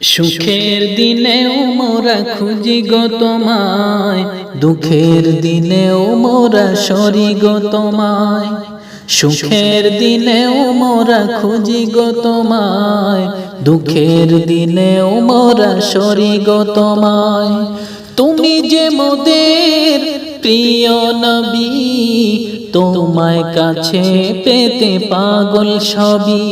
সুখের দিনেও মোরা খুঁজি গো তোমায়, দুঃখের দিনেও মোরা সরি গো তোমায়। সুখের দিনেও মোরা খুঁজি গো তোমায়, দুঃখের দিনেও মোরা সরি গো তোমায়। তুমি যে মোদের প্রিয় নবী, তোমায় কাছে পেতে পাগল সবই।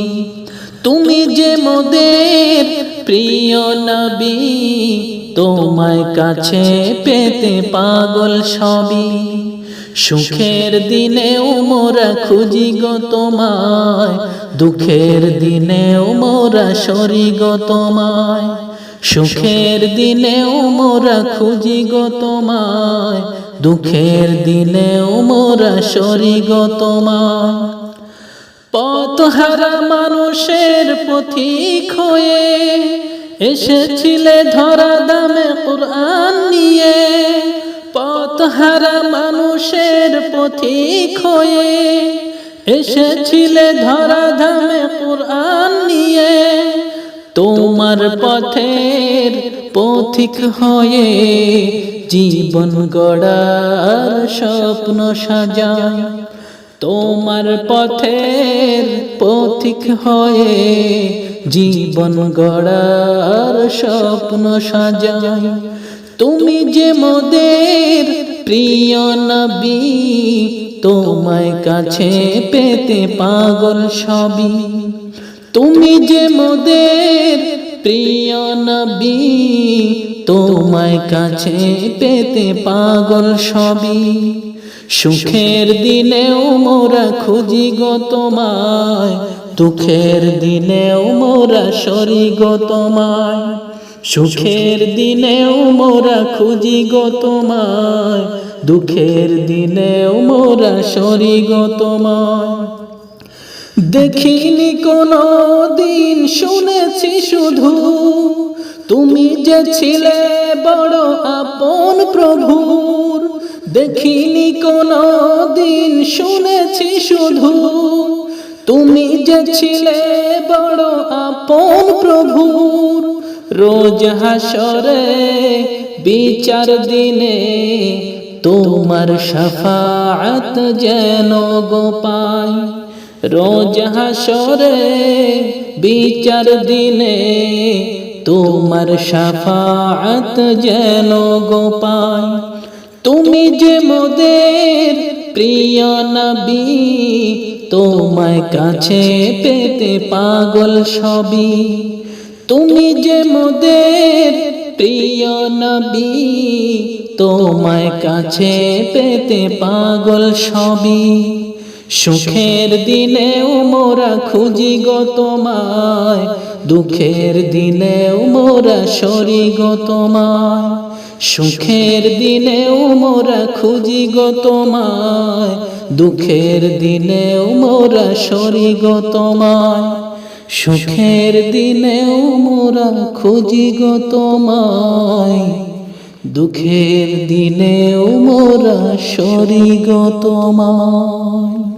তুমি যে মোদের প্রিয় নবী, তোমায় কাছে পেতে পাগল সবই। সুখের দিনেও মোরা খুঁজি গো তোমায়, দুঃখের দিনেও মোরা সরি গো তোমায়। সুখের দিনেও মোরা খুঁজি গো তোমায়, দুঃখের দিনেও মোরা সরি গো তোমায়। পথহারা মানুষের পথিক হয়ে এসেছিলে ধরা দামে কোরআন নিয়ে। পথহারা মানুষের পথিক হয়ে এসেছিলে ধরা ধামে কোরআন নিয়ে। তোমার পথের পথিক হয়ে জীবন গড়ার স্বপ্ন সাজায়। তোমার পথের পথিক হয়ে জীবন গড়ার স্বপ্ন সাজায় তুমি যে মোদের প্রিয় নবী, তোমায় কাছে পেতে পাগল সবই। তুমি যে মোদের প্রিয় নবী, তোমায় কাছে পেতে পাগল সবই। সুখের দিনেও মোরা খুঁজি গো তোমায়, দুঃখের দিনেও মোরা সরি গো তোমায়। সুখের দিনেও মোরা খুঁজি গো তোমায়, দুঃখের দিনেও মোরা সরি গো তোমায়। দেখিনি কোনো দিন শুনেছি শুধু তুমি যে ছিলে বড় আপন প্রভুর। দেখিনি কোনো দিন শুনেছি শুধু তুমি যে ছিলে বড় আপন প্রভুর। রোজ হাসরে বিচার দিনে তোমার সাফাত যেন গোপাই রোজ হাসরে বিচার দিনে তোমার সাফাত যেন গোপাই তুমি যে মোদের প্রিয় নবী, তোমায় কাছে পেতে পাগল সবই। তুমি যে মোদের প্রিয় নবী, তোমায় কাছে পেতে পাগল সবই। সুখের দিনেও মোরা খুঁজি গো তোমায়, দুঃখের দিনেও মোরা সরি গো তোমায়। সুখের দিনেও মোরা খুঁজি গো তোমায়, দুঃখের দিনেও মোরা সরি গো তোমায়। সুখের দিনেও মোরা খুঁজি গো তোমায়, দুঃখের দিনেও মোরা সরি গো তোমায়।